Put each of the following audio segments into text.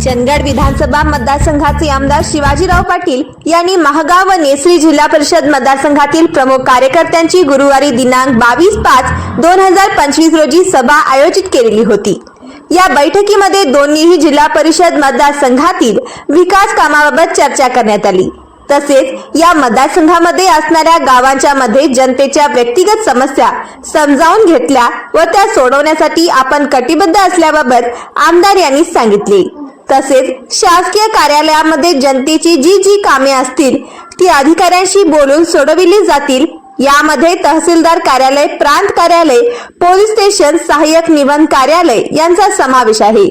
चंदगड विधानसभा मतदारसंघाचे आमदार शिवाजीराव पाटील यांनी महागाव व नेसरी जिल्हा परिषद मतदारसंघातील प्रमुख कार्यकर्त्यांची गुरुवारी दिनांक बावीस पाच दोन हजार पंचवीस रोजी सभा आयोजित केलेली होती. या बैठकीमध्ये दोन्हीही जिल्हा परिषद मतदारसंघातील विकास कामाबाबत चर्चा करण्यात आली. तसेच या मतदारसंघामध्ये असणाऱ्या गावांच्या मध्ये जनतेच्या व्यक्तिगत समस्या समजावून घेतल्या व त्या सोडवण्यासाठी आपण कटिबद्ध असल्याबाबत आमदार यांनी सांगितले. तसेच शासकीय कार्यालयामध्ये जनतेची जी जी कामे असतील ती अधिकाऱ्यांशी बोलून सोडविली जातील. यामध्ये तहसीलदार कार्यालय प्रांत कार्यालय पोलीस स्टेशन सहाय्यक निबंध कार्यालय यांचा समावेश आहे.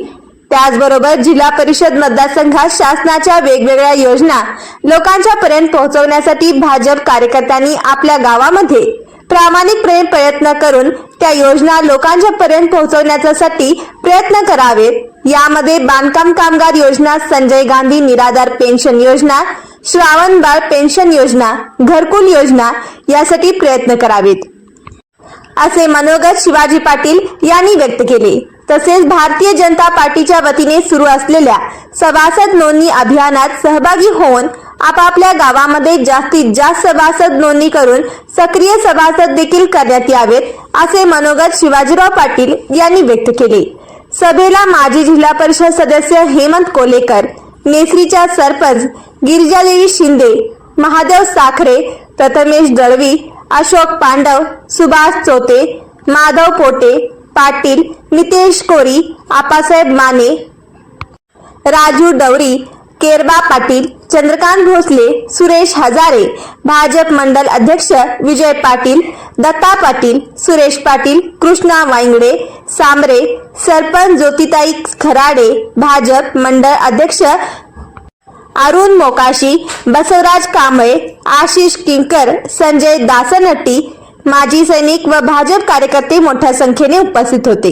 त्याचबरोबर जिल्हा परिषद मतदारसंघात शासनाच्या वेगवेगळ्या योजना लोकांच्या पर्यंत पोहोचवण्यासाठी भाजप कार्यकर्त्यांनी आपल्या गावामध्ये प्रामाणिकपणे प्रयत्न करून त्या योजना लोकांच्या पर्यंत पोहोचवण्यासाठी प्रयत्न करावेत. यामध्ये बांधकाम कामगार योजना संजय गांधी निराधार पेन्शन योजना श्रावण बाळ पेन्शन योजना घरकुल योजना यासाठी प्रयत्न करावेत. असे मनोगत शिवाजी पाटील यांनी व्यक्त केले. तसेच भारतीय जनता पार्टीच्या वतीने सुरू असलेल्या सभासद नोंदणी अभियानात सहभागी होऊन आपापल्या गावामध्ये जास्तीत जास्त सभासद नोंदणी करून सक्रिय सभासद देखील करण्यात यावेत असे मनोगत शिवाजीराव पाटील यांनी व्यक्त केले. सभेला माजी जिल्हा परिषद सदस्य हेमंत कोलेकर नेसरीच्या सरपंच गिरिजादेवी शिंदे महादेव साखरे प्रथमेश दळवी अशोक पांडव सुभाष चोते माधव पोटे पाटील नितेश कोरी आपासाहेब माने राजू डवरी केरबा पाटील चंद्रकांत भोसले सुरेश हजारे भाजप मंडल अध्यक्ष विजय पाटील दत्ता पाटील सुरेश पाटील कृष्णा वांगडे सांबरे सरपंच ज्योतिताई खराडे भाजप मंडळ अध्यक्ष अरुण मोकाशी बसवराज कांबळे आशिष किंकर संजय दासनट्टी माजी सैनिक व भाजप कार्यकर्ते मोठ्या संख्येने उपस्थित होते.